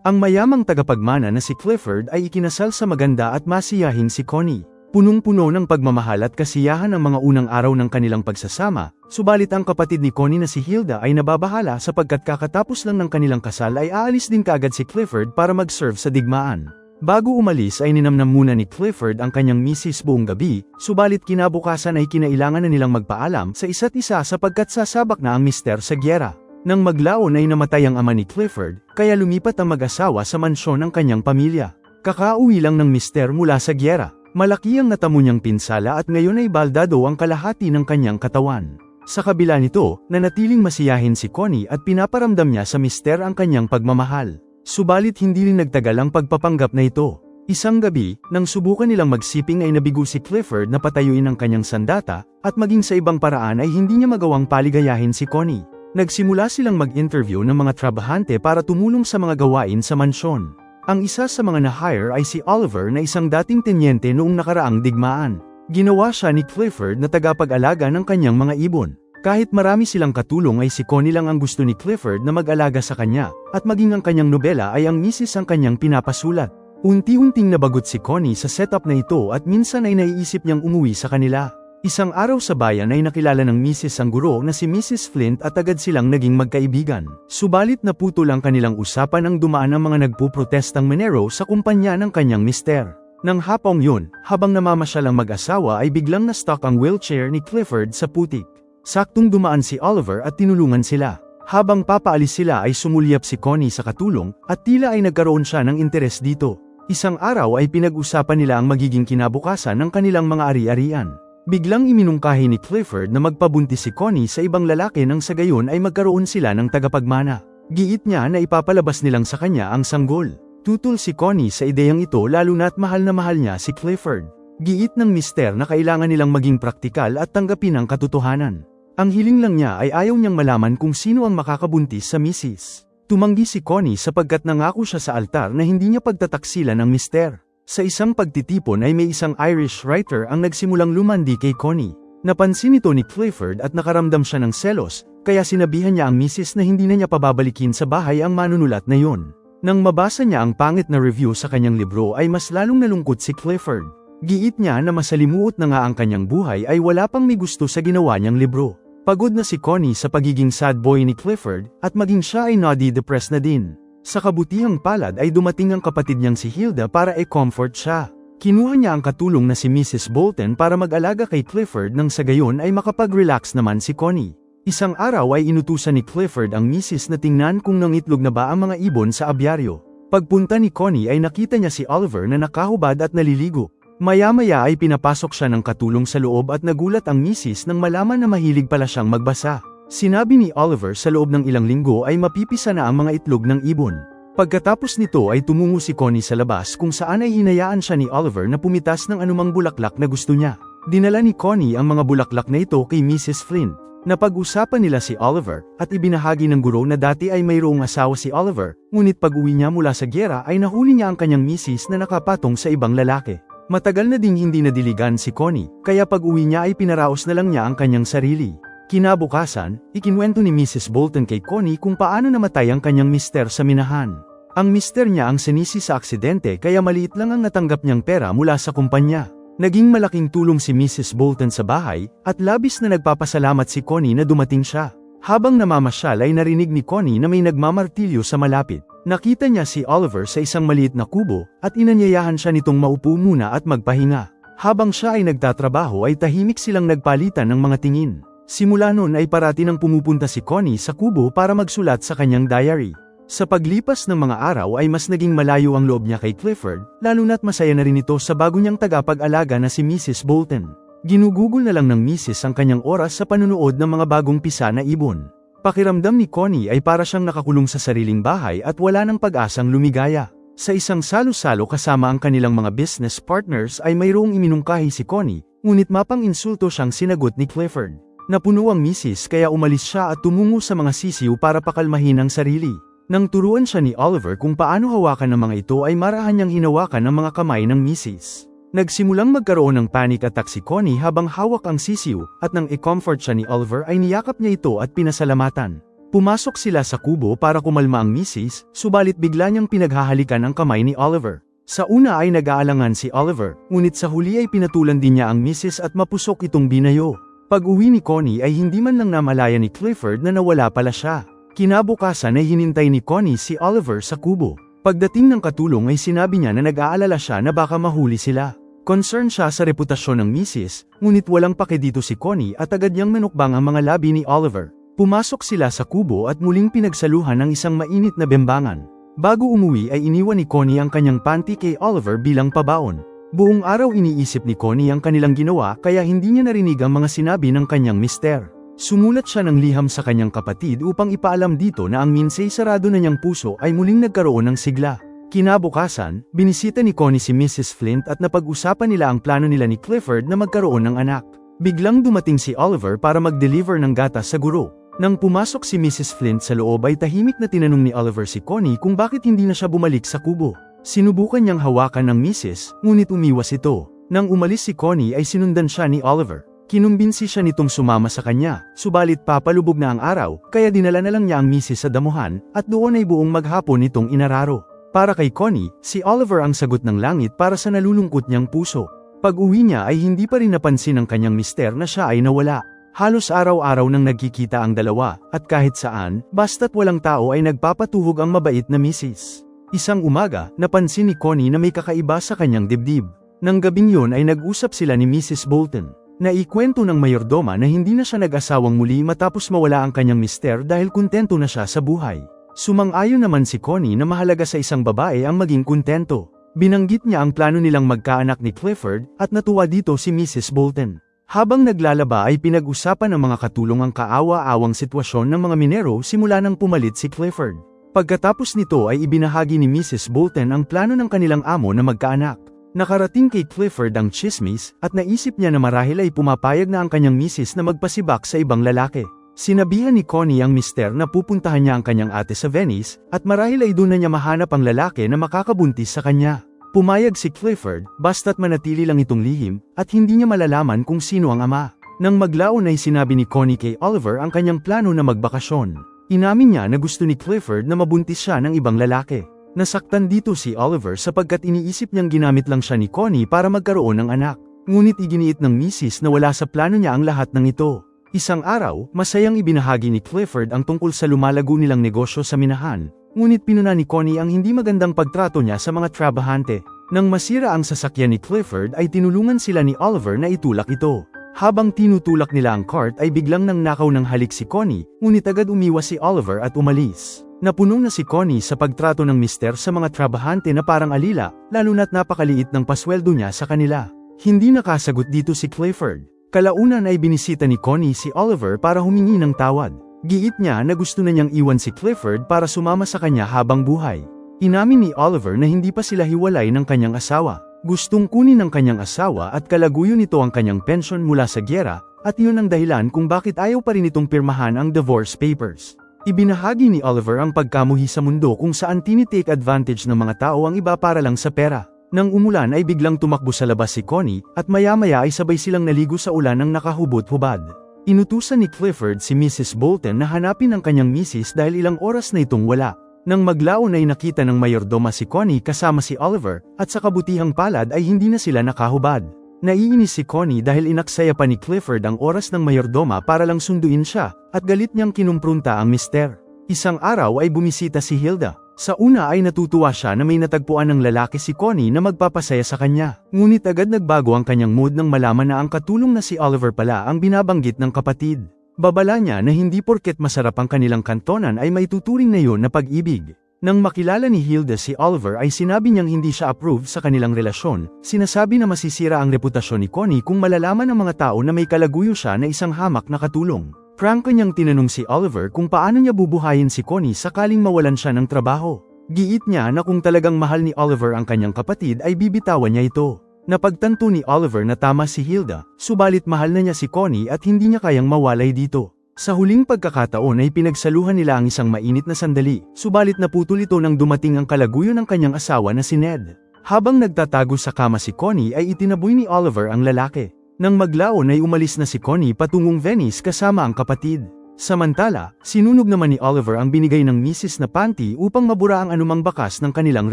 Ang mayamang tagapagmana na si Clifford ay ikinasal sa maganda at masiyahing si Connie. Punong-puno ng pagmamahal at kasiyahan ang mga unang araw ng kanilang pagsasama, subalit ang kapatid ni Connie na si Hilda ay nababahala sapagkat kakatapos lang ng kanilang kasal ay aalis din kaagad si Clifford para mag-serve sa digmaan. Bago umalis ay ninamnam muna ni Clifford ang kanyang misis buong gabi, subalit kinabukasan ay kinailangan na nilang magpaalam sa isa't isa sapagkat sasabak na ang mister sa gyera. Nang maglaon ay namatay ang ama ni Clifford, kaya lumipat ang mag-asawa sa mansyon ng kanyang pamilya. Kakauwi lang ng mister mula sa gyera. Malaki ang natamo niyang pinsala at ngayon ay baldado ang kalahati ng kanyang katawan. Sa kabila nito, nanatiling masiyahin si Connie at pinaparamdam niya sa mister ang kanyang pagmamahal. Subalit hindi rin nagtagal ang pagpapanggap na ito. Isang gabi, nang subukan nilang magsiping ay nabigo si Clifford na patayuin ang kanyang sandata, at maging sa ibang paraan ay hindi niya magawang paligayahin si Connie. Nagsimula silang mag-interview ng mga trabahante para tumulong sa mga gawain sa mansyon. Ang isa sa mga na-hire ay si Oliver na isang dating tenyente noong nakaraang digmaan. Ginawa siya ni Clifford na tagapag-alaga ng kanyang mga ibon. Kahit marami silang katulong ay si Connie lang ang gusto ni Clifford na mag-alaga sa kanya, at maging ang kanyang nobela ay ang misis ang kanyang pinapasulat. Unti-unting nabagot si Connie sa setup na ito at minsan ay naiisip niyang umuwi sa kanila. Isang araw sa bayan ay nakilala ng misis ang guro na si Mrs. Flint at agad silang naging magkaibigan. Subalit naputol ang kanilang usapan ang dumaan ang mga nagpuprotestang Menero sa kumpanya ng kanyang mister. Nang hapong yun, habang namamasyal ang mag-asawa ay biglang na-stock ang wheelchair ni Clifford sa putik. Saktong dumaan si Oliver at tinulungan sila. Habang papaalis sila ay sumulyap si Connie sa katulong, at tila ay nagkaroon siya ng interes dito. Isang araw ay pinag-usapan nila ang magiging kinabukasan ng kanilang mga ari-arian. Biglang iminungkahi ni Clifford na magpabuntis si Connie sa ibang lalaki nang sa gayon ay magkaroon sila ng tagapagmana. Giit niya na ipapalabas nilang sa kanya ang sanggol. Tutul si Connie sa ideyang ito lalo na't mahal na mahal niya si Clifford. Giit ng mister na kailangan nilang maging praktikal at tanggapin ang katotohanan. Ang hiling lang niya ay ayaw niyang malaman kung sino ang makakabuntis sa misis. Tumanggi si Connie sapagkat nangako siya sa altar na hindi niya pagtataksilan ng mister. Sa isang pagtitipon ay may isang Irish writer ang nagsimulang lumandi kay Connie. Napansin ito ni Clifford at nakaramdam siya ng selos, kaya sinabihan niya ang misis na hindi na niya pababalikin sa bahay ang manunulat na yon. Nang mabasa niya ang pangit na review sa kanyang libro ay mas lalong nalungkot si Clifford. Giit niya na masalimuot na nga ang kanyang buhay ay wala pang may gusto sa ginawa niyang libro. Pagod na si Connie sa pagiging sad boy ni Clifford, at maging siya ay naughty depressed na din. Sa kabutihang palad ay dumating ang kapatid niyang si Hilda para e-comfort siya. Kinuha niya ang katulong na si Mrs. Bolton para mag-alaga kay Clifford nang sa gayon ay makapag-relax naman si Connie. Isang araw ay inutusan ni Clifford ang misis na tingnan kung nangitlog na ba ang mga ibon sa abyaryo. Pagpunta ni Connie ay nakita niya si Oliver na nakahubad at naliligo. Maya-maya ay pinapasok siya ng katulong sa loob at nagulat ang misis nang malaman na mahilig pala siyang magbasa. Sinabi ni Oliver sa loob ng ilang linggo ay mapipisa na ang mga itlog ng ibon. Pagkatapos nito ay tumungo si Connie sa labas kung saan ay hinayaan siya ni Oliver na pumitas ng anumang bulaklak na gusto niya. Dinala ni Connie ang mga bulaklak na ito kay Mrs. Flint. Napag-usapan nila si Oliver, at ibinahagi ng guro na dati ay mayroong asawa si Oliver, ngunit pag-uwi niya mula sa gyera ay nahuli niya ang kanyang misis na nakapatong sa ibang lalaki. Matagal na ding hindi nadiligan si Connie, kaya pag-uwi niya ay pinaraos na lang niya ang kanyang sarili. Kinabukasan, ikinwento ni Mrs. Bolton kay Connie kung paano namatay ang kanyang mister sa minahan. Ang mister niya ang sinisi sa aksidente kaya maliit lang ang natanggap niyang pera mula sa kumpanya. Naging malaking tulong si Mrs. Bolton sa bahay, at labis na nagpapasalamat si Connie na dumating siya. Habang namamasyal ay narinig ni Connie na may nagmamartilyo sa malapit. Nakita niya si Oliver sa isang maliit na kubo, at inanyayahan siya nitong maupo muna at magpahinga. Habang siya ay nagtatrabaho ay tahimik silang nagpalitan ng mga tingin. Simula noon ay parati nang pumupunta si Connie sa kubo para magsulat sa kanyang diary. Sa paglipas ng mga araw ay mas naging malayo ang loob niya kay Clifford, lalo na't masaya na rin ito sa bago niyang tagapag-alaga na si Mrs. Bolton. Ginugugol na lang ng Mrs. ang kanyang oras sa panunood ng mga bagong pisa na ibon. Pakiramdam ni Connie ay para siyang nakakulong sa sariling bahay at wala ng pag-asang lumigaya. Sa isang salo-salo kasama ang kanilang mga business partners ay mayroong iminungkahi si Connie, ngunit mapang insulto siyang sinagot ni Clifford. Napuno ang misis kaya umalis siya at tumungo sa mga sisiw para pakalmahin ang sarili. Nang turuan siya ni Oliver kung paano hawakan ng mga ito ay marahan niyang hinawakan ang mga kamay ng misis. Nagsimulang magkaroon ng panic attack si Connie habang hawak ang sisiw, at nang i-comfort siya ni Oliver ay niyakap niya ito at pinasalamatan. Pumasok sila sa kubo para kumalma ang misis, subalit bigla niyang pinaghahalikan ang kamay ni Oliver. Sa una ay nag-aalangan si Oliver, ngunit sa huli ay pinatulan din niya ang misis at mapusok itong binayo. Pag uwi ni Connie ay hindi man lang namalaya ni Clifford na nawala pala siya. Kinabukasan ay hinintay ni Connie si Oliver sa kubo. Pagdating ng katulong ay sinabi niya na nag-aalala siya na baka mahuli sila. Concern siya sa reputasyon ng misis, ngunit walang pake dito si Connie at agad niyang manukbang ang mga labi ni Oliver. Pumasok sila sa kubo at muling pinagsaluhan ng isang mainit na bembangan. Bago umuwi ay iniwan ni Connie ang kanyang panty kay Oliver bilang pabaon. Buong araw iniisip ni Connie ang kanilang ginawa kaya hindi niya narinig ang mga sinabi ng kanyang mister. Sumulat siya ng liham sa kanyang kapatid upang ipaalam dito na ang minsay sarado na niyang puso ay muling nagkaroon ng sigla. Kinabukasan, binisita ni Connie si Mrs. Flint at napag-usapan nila ang plano nila ni Clifford na magkaroon ng anak. Biglang dumating si Oliver para mag-deliver ng gatas sa guro. Nang pumasok si Mrs. Flint sa loob ay tahimik na tinanong ni Oliver si Connie kung bakit hindi na siya bumalik sa kubo. Sinubukan niyang hawakan ng Mrs., ngunit umiwas ito. Nang umalis si Connie ay sinundan siya ni Oliver. Kinumbinsi siya nitong sumama sa kanya, subalit papalubog na ang araw, kaya dinala na lang niya ang Mrs. sa damuhan, at doon ay buong maghapon nitong inararo. Para kay Connie, si Oliver ang sagot ng langit para sa nalulungkot niyang puso. Pag uwi niya ay hindi pa rin napansin ng kanyang mister na siya ay nawala. Halos araw-araw nang nagkikita ang dalawa, at kahit saan, basta't walang tao ay nagpapatuhog ang mabait na misis. Isang umaga, napansin ni Connie na may kakaiba sa kanyang dibdib. Nang gabing yun ay nag-usap sila ni Mrs. Bolton. Naikwento ng mayordoma na hindi na siya nag-asawang muli matapos mawala ang kanyang mister dahil kontento na siya sa buhay. Sumang-ayon naman si Connie na mahalaga sa isang babae ang maging kontento. Binanggit niya ang plano nilang magkaanak ni Clifford at natuwa dito si Mrs. Bolton. Habang naglalaba ay pinag-usapan ng mga katulong ang kaawa-awang sitwasyon ng mga minero simula nang pumalit si Clifford. Pagkatapos nito ay ibinahagi ni Mrs. Bolton ang plano ng kanilang amo na magkaanak. Nakarating kay Clifford ang chismis at naisip niya na marahil ay pumapayag na ang kanyang misis na magpasibak sa ibang lalaki. Sinabihan ni Connie ang mister na pupuntahan niya ang kanyang ate sa Venice at marahil ay doon na niya mahanap ang lalaki na makakabuntis sa kanya. Pumayag si Clifford, basta't manatili lang itong lihim, at hindi niya malalaman kung sino ang ama. Nang maglaon ay sinabi ni Connie kay Oliver ang kanyang plano na magbakasyon. Inamin niya na gusto ni Clifford na mabuntis siya ng ibang lalaki. Nasaktan dito si Oliver sapagkat iniisip niyang ginamit lang siya ni Connie para magkaroon ng anak. Ngunit iginiit ng misis na wala sa plano niya ang lahat ng ito. Isang araw, masayang ibinahagi ni Clifford ang tungkol sa lumalago nilang negosyo sa minahan, Ngunit pinuna ni Connie ang hindi magandang pagtrato niya sa mga trabahante. Nang masira ang sasakyan ni Clifford ay tinulungan sila ni Oliver na itulak ito. Habang tinutulak nila ang cart ay biglang nang nakaw ng halik si Connie, ngunit agad umiwas si Oliver at umalis. Napuno na si Connie sa pagtrato ng mister sa mga trabahante na parang alila, lalo na't napakaliit ng pasweldo niya sa kanila. Hindi nakasagot dito si Clifford. Kalaunan ay binisita ni Connie si Oliver para humingi ng tawad. Giit niya na gusto na niyang iwan si Clifford para sumama sa kanya habang buhay. Inamin ni Oliver na hindi pa sila hiwalay ng kanyang asawa. Gustong kunin ng kanyang asawa at kalaguyo nito ang kanyang pensyon mula sa gyera, at iyon ang dahilan kung bakit ayaw pa rin itong pirmahan ang divorce papers. Ibinahagi ni Oliver ang pagkamuhi sa mundo kung saan tinitake advantage ng mga tao ang iba para lang sa pera. Nang umulan ay biglang tumakbo sa labas si Connie, at maya-maya ay sabay silang naligo sa ulan ng nakahubot-hubad. Inutusan ni Clifford si Mrs. Bolton na hanapin ang kanyang misis dahil ilang oras na itong wala. Nang maglaon ay nakita ng mayordoma si Connie kasama si Oliver, at sa kabutihang palad ay hindi na sila nakahubad. Naiinis si Connie dahil inaksaya pa ni Clifford ang oras ng mayordoma para lang sunduin siya, at galit niyang kinumprunta ang mister. Isang araw ay bumisita si Hilda. Sa una ay natutuwa siya na may natagpuan ng lalaki si Connie na magpapasaya sa kanya. Ngunit agad nagbago ang kanyang mood nang malaman na ang katulong na si Oliver pala ang binabanggit ng kapatid. Babala niya na hindi porket masarap ang kanilang kantonan ay may tuturing na yon na pag-ibig. Nang makilala ni Hilda si Oliver ay sinabi niyang hindi siya approve sa kanilang relasyon, sinasabi na masisira ang reputasyon ni Connie kung malalaman ng mga tao na may kalaguyo siya na isang hamak na katulong. Franco niyang tinanong si Oliver kung paano niya bubuhayin si Connie sakaling mawalan siya ng trabaho. Giit niya na kung talagang mahal ni Oliver ang kanyang kapatid ay bibitawan niya ito. Napagtanto ni Oliver na tama si Hilda, subalit mahal na niya si Connie at hindi niya kayang mawalay dito. Sa huling pagkakataon ay pinagsaluhan nila ang isang mainit na sandali, subalit naputol ito nang dumating ang kalaguyo ng kanyang asawa na si Ned. Habang nagtatago sa kama si Connie ay itinaboy ni Oliver ang lalaki. Nang maglaon ay umalis na si Connie patungong Venice kasama ang kapatid. Samantala, sinunog naman ni Oliver ang binigay ng misis na panty upang mabura ang anumang bakas ng kanilang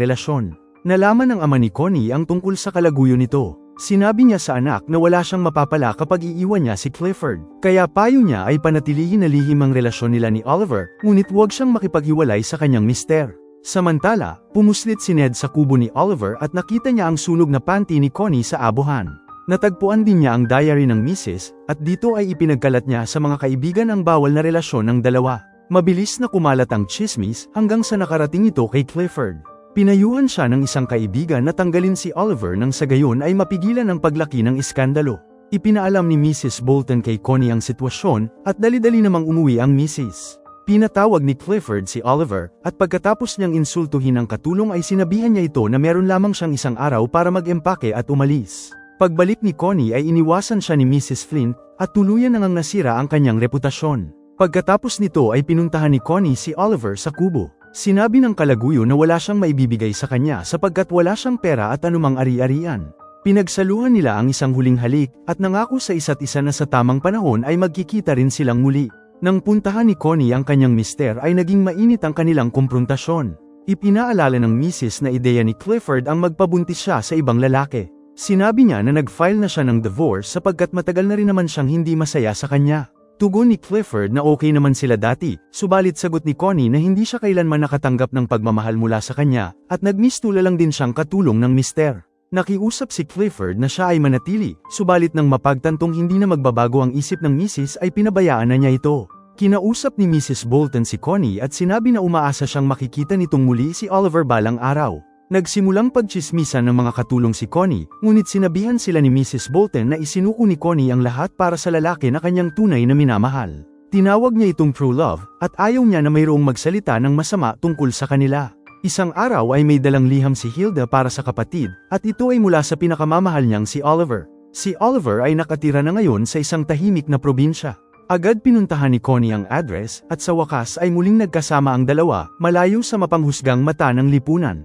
relasyon. Nalaman ng ama ni Connie ang tungkol sa kalaguyo nito. Sinabi niya sa anak na wala siyang mapapala kapag iiwan niya si Clifford. Kaya payo niya ay panatilihin na lihim ang relasyon nila ni Oliver, ngunit huwag siyang makipaghiwalay sa kanyang mister. Samantala, pumuslit si Ned sa kubo ni Oliver at nakita niya ang sunog na panty ni Connie sa abuhan. Natagpuan din niya ang diary ng misis, at dito ay ipinagkalat niya sa mga kaibigan ang bawal na relasyon ng dalawa. Mabilis na kumalat ang chismis hanggang sa nakarating ito kay Clifford. Pinayuhan siya ng isang kaibigan na tanggalin si Oliver nang sa gayon ay mapigilan ang paglaki ng iskandalo. Ipinaalam ni Mrs. Bolton kay Connie ang sitwasyon at dali-dali namang umuwi ang Mrs. Pinatawag ni Clifford si Oliver at pagkatapos niyang insultuhin ang katulong ay sinabihan niya ito na meron lamang siyang isang araw para mag-empake at umalis. Pagbalik ni Connie ay iniwasan siya ni Mrs. Flint at tuluyan nang nasira ang kanyang reputasyon. Pagkatapos nito ay pinuntahan ni Connie si Oliver sa kubo. Sinabi ng kalaguyo na wala siyang maibibigay sa kanya sapagkat wala siyang pera at anumang ari-arian. Pinagsaluhan nila ang isang huling halik at nangako sa isa't isa na sa tamang panahon ay magkikita rin silang muli. Nang puntahan ni Connie ang kanyang mister ay naging mainit ang kanilang kumprontasyon. Ipinaalala ng misis na ideya ni Clifford ang magpabuntis siya sa ibang lalaki. Sinabi niya na nag-file na siya ng divorce sapagkat matagal na rin naman siyang hindi masaya sa kanya. Tugon ni Clifford na okay naman sila dati, subalit sagot ni Connie na hindi siya kailanman nakatanggap ng pagmamahal mula sa kanya, at nagmistula lang din siyang katulong ng mister. Nakiusap si Clifford na siya ay manatili, subalit nang mapagtantong hindi na magbabago ang isip ng misis ay pinabayaan na niya ito. Kinausap ni Mrs. Bolton si Connie at sinabi na umaasa siyang makikita nitong muli si Oliver balang araw. Nagsimulang pagchismisan ng mga katulong si Connie, ngunit sinabihan sila ni Mrs. Bolton na isinuko ni Connie ang lahat para sa lalaki na kanyang tunay na minamahal. Tinawag niya itong true love, at ayaw niya na mayroong magsalita ng masama tungkol sa kanila. Isang araw ay may dalang liham si Hilda para sa kapatid, at ito ay mula sa pinakamamahal niyang si Oliver. Si Oliver ay nakatira na ngayon sa isang tahimik na probinsya. Agad pinuntahan ni Connie ang address, at sa wakas ay muling nagkasama ang dalawa, malayo sa mapanghusgang mata ng lipunan.